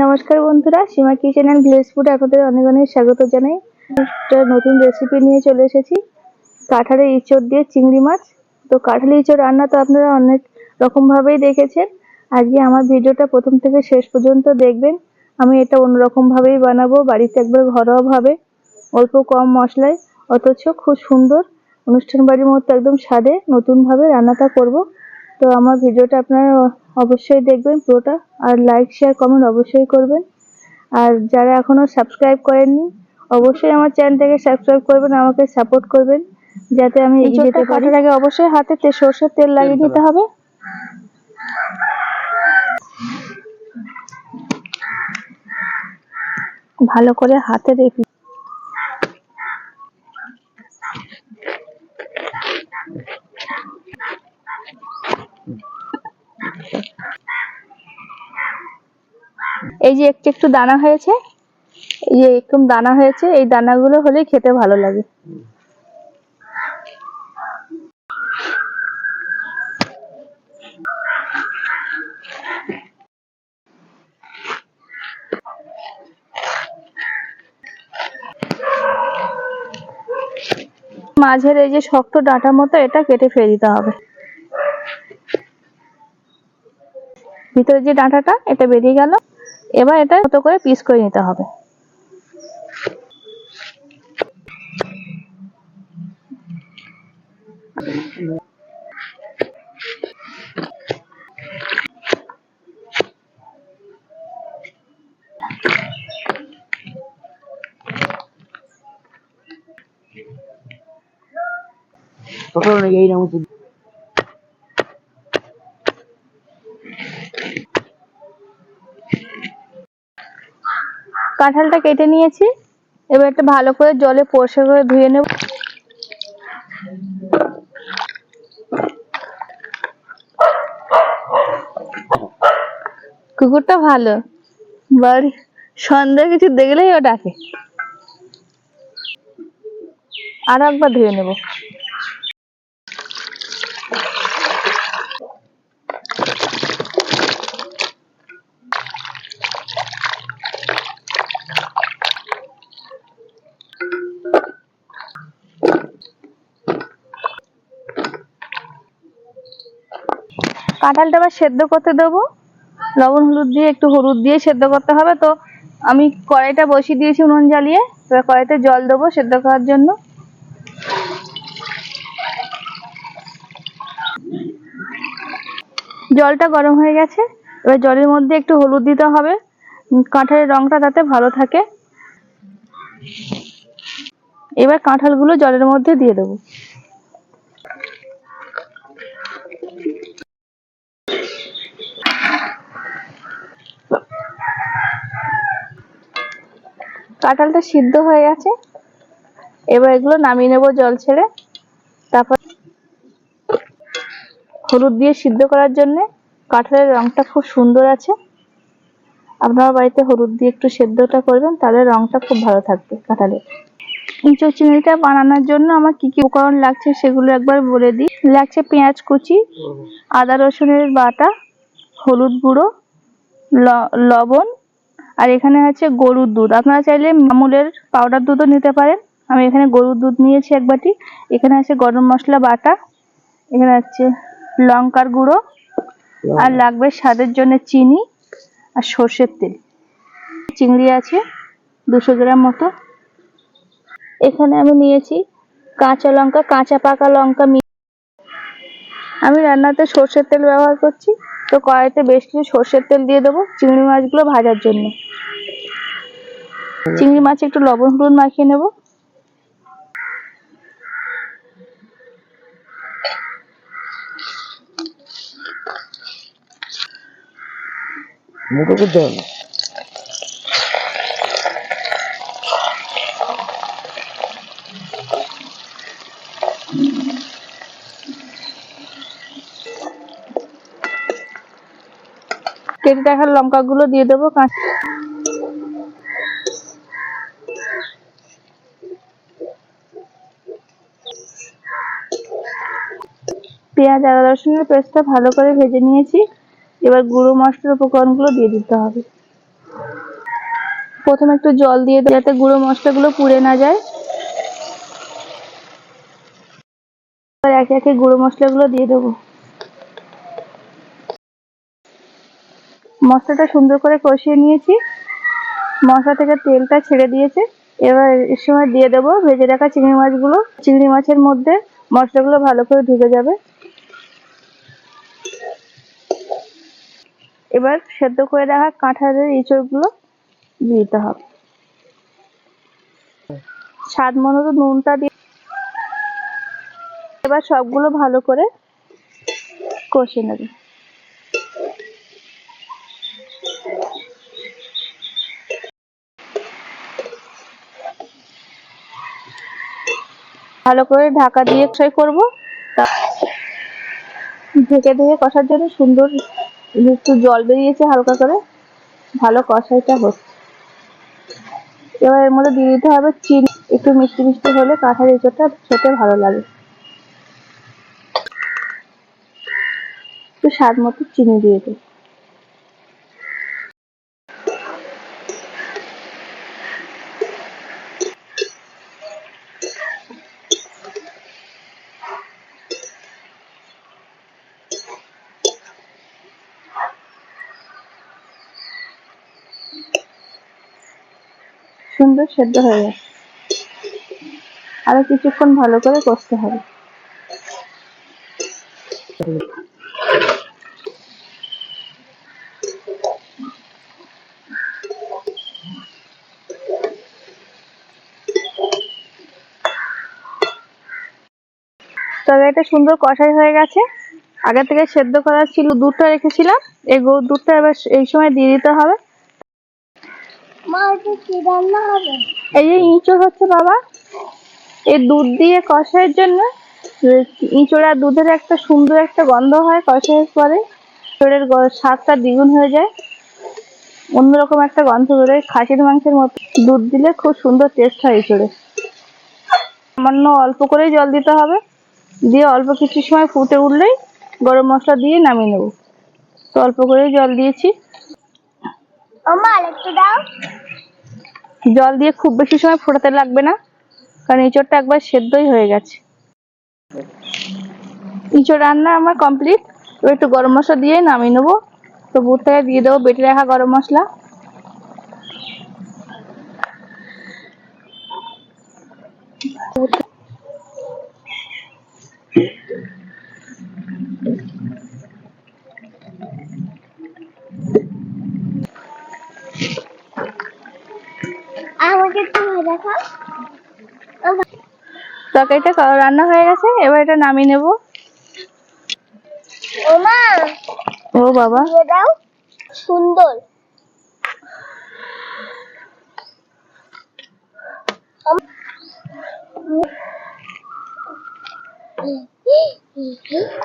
নমস্কার বন্ধুরা, Seema kitchen and village food আপনাদের অনেক অনেক স্বাগত জানাই। একটা নতুন রেসিপি নিয়ে চলে এসেছি। কাঁঠালের ইঁচড় দিয়ে চিংড়ি মাছ। তো কাঁঠালের ইঁচড় রান্না তো আপনারা অনেক রকমভাবেই দেখেছেন। আজকে আমার ভিডিওটা প্রথম থেকে শেষ পর্যন্ত দেখবেন। আমি এটা অন্যরকম ভাবেই বানাবো, বাড়িতে একবার ঘরোয়াভাবে। অল্প কম মশলায়, অথচ খুব সুন্দর। অনুষ্ঠান বাড়ির মতো একদম স্বাদে নতুনভাবে রান্নাটা করব। তো আমার ভিডিওটা আপনারা অবশ্যই দেখবেন পুরোটা। আর লাইক শেয়ার কমেন্ট অবশ্যই করবেন। আর যারা এখনও সাবস্ক্রাইব করেননি অবশ্যই আমার চ্যানেলটাকে সাবস্ক্রাইব করবেন আমাকে সাপোর্ট করবেন যাতে আমি এগিয়ে যেতে পারি। কাটার আগে অবশ্যই হাতে তে সর্ষের তেল লাগিয়ে নিতে হবে। ভালো করে হাতে রেখে এই যে একটু একটু দানা হয়েছে, এই যে একটু দানা হয়েছে, এই দানাগুলো হলেই খেতে ভালো লাগে। মাঝের এই যে শক্ত ডাঁটার মতো এটা কেটে ফেলে দিতে হবে। ভিতরে যে ডাঁটাটা, এটা বেরিয়ে গেল। এবার এটা মতো করে পিস করে নিতে হবে। এই কাঁঠালটা কেটে নিয়েছি। এবার একটা ভালো করে জলে পরিষ্কার করে ধুয়ে নেব। কুকুরটা ভালো। বাড়ি সন্ধ্যা কিছু দেখলেই ও ডাকে। আর একবার ধুয়ে নেব। কাঁঠালটা আবার সেদ্ধ করতে দেবো। লবণ, হলুদ দিয়ে, একটু হলুদ দিয়ে সেদ্ধ করতে হবে। তো আমি কড়াইটা বসিয়ে দিয়েছি উনুন জ্বালিয়ে। এবার কড়াইতে জল দেবো সেদ্ধ করার জন্য। জলটা গরম হয়ে গেছে। এবার জলের মধ্যে একটু হলুদ দিতে হবে। কাঁঠালের রংটা যাতে ভালো থাকে। এবার কাঁঠালগুলো জলের মধ্যে দিয়ে দেবো। কাঁঠালটা সিদ্ধ হয়ে গেছে। এবার এগুলো নামিয়ে নেব জল ছেড়ে। তারপর হলুদ দিয়ে সিদ্ধ করার জন্যে কাঁঠালের রংটা খুব সুন্দর আছে। আপনারা বাড়িতে হলুদ দিয়ে একটু সেদ্ধটা করবেন, তাহলে রংটা খুব ভালো থাকবে কাঁঠালের। ইঁচড় চিংড়িটা বানানোর জন্য আমার কি কি উপকরণ লাগছে সেগুলো একবার বলে দিই। লাগছে পেঁয়াজ কুচি, আদা রসুনের বাটা, হলুদ গুঁড়ো লবণ আর এখানে আছে গরুর দুধ। আপনারা চাইলে আমুলের পাউডার দুধও নিতে পারেন। আমি এখানে গরুর দুধ নিয়েছি এক বাটি। এখানে আছে গরম মশলা বাটা। এখানে আছে লঙ্কার গুঁড়ো। আর লাগবে স্বাদের জন্য চিনি আর সর্ষের তেল। চিংড়ি আছে দুশো গ্রাম মতো। এখানে আমি নিয়েছি কাঁচা লঙ্কা কাঁচা পাকা লঙ্কা আমি রান্নাতে সর্ষের তেল ব্যবহার করছি। তো কড়াইতে বেশ কিছু সর্ষের তেল দিয়ে দেবো, চিংড়ি মাছগুলো ভাজার জন্য। চিংড়ি মাছে একটু লবণ হলুদ মাখিয়ে নেব। মুখে কেটে রাখা লঙ্কাগুলো দিয়ে দেবো পেঁয়াজ আদা রসুনের পেস্টটা ভালো করে ভেজে নিয়েছি। এবার গুঁড়ো মশলার উপকরণগুলো দিয়ে দিতে হবে। প্রথমে একটু জল দিয়ে যাতে গুঁড়ো মশলাগুলো পুড়ে না যায়। একে একে গুঁড়ো মশলাগুলো দিয়ে দেবো। মশলাটা সুন্দর করে কষিয়ে নিয়েছি। মশলা থেকে তেলটা ছেড়ে দিয়েছে। এবার এর সময় দিয়ে দেবো ভেজে রাখা চিংড়ি মাছগুলো। চিংড়ি মাছের মধ্যে মশলাগুলো ভালো করে ঢুকে যাবে। এবার সেদ্ধ করে রাখা কাঁঠালের ইঁচড়গুলো দিতে হবে। স্বাদ মতো নুনটা দিয়ে এবার সবগুলো ভালো করে কষে নেবে। ভালো করে ঢাকা দিয়ে ফ্রাই করব। ঢেকে ঢেকে কষার জন্য সুন্দর একটু জল বেরিয়েছে হালকা করে। ভালো কষাইটা হচ্ছে। এবার এর মধ্যে দিয়ে দিতে হবে চিনি। একটু মিষ্টি মিষ্টি হলে কাঁঠার এঁচোড়টা খেতে ভালো লাগে। একটু স্বাদ মতো চিনি দিয়ে দিই। সুন্দর, সেদ্ধ হয়ে গেছে আরও কিছুক্ষণ ভালো করে কষতে হবে। তবে এটা সুন্দর কষাই হয়ে গেছে। আগে থেকে সেদ্ধ করা ছিল, দুধটা রেখেছিলাম। এই দুধটা এবার এই সময় দিয়ে দিতে হবে মা এটা কি রান্না হবে এই যে ইঁচড় হচ্ছে বাবা, এই দুধ দিয়ে কষাইয়ের জন্য ইঁচড় দুধের একটা সুন্দর একটা গন্ধ হয় কষাইয়ের পরে, ইঁচড়ের স্বাদটা দ্বিগুণ হয়ে যায়। অন্যরকম একটা গন্ধ বেরোয় খাসির মাংসের মতো। দুধ দিলে খুব সুন্দর টেস্ট হয় ইঁচড়ে। সামান্য অল্প করেই জল দিতে হবে। দিয়ে অল্প কিছু সময় ফুটে উঠলেই গরম মশলা দিয়ে নামিয়ে নেব। তো অল্প করেই জল দিয়েছি। দাও। জল দিয়ে খুব বেশি সময় ফোটাতে লাগবে না, কারণ এঁচড়টা একবার সেদ্ধই হয়ে গেছে। এঁচড় রান্না আমার কমপ্লিট এবার একটু গরম মশলা দিয়ে নামিয়ে নেব। তো বুট থেকে দিয়ে দেবো বেটে রাখা গরম মশলা। আমাকে তরকারিটা রান্না হয়ে গেছে এবার এটা নামিয়ে নেব ও মা ও বাবা দাও সুন্দর Mm-hmm.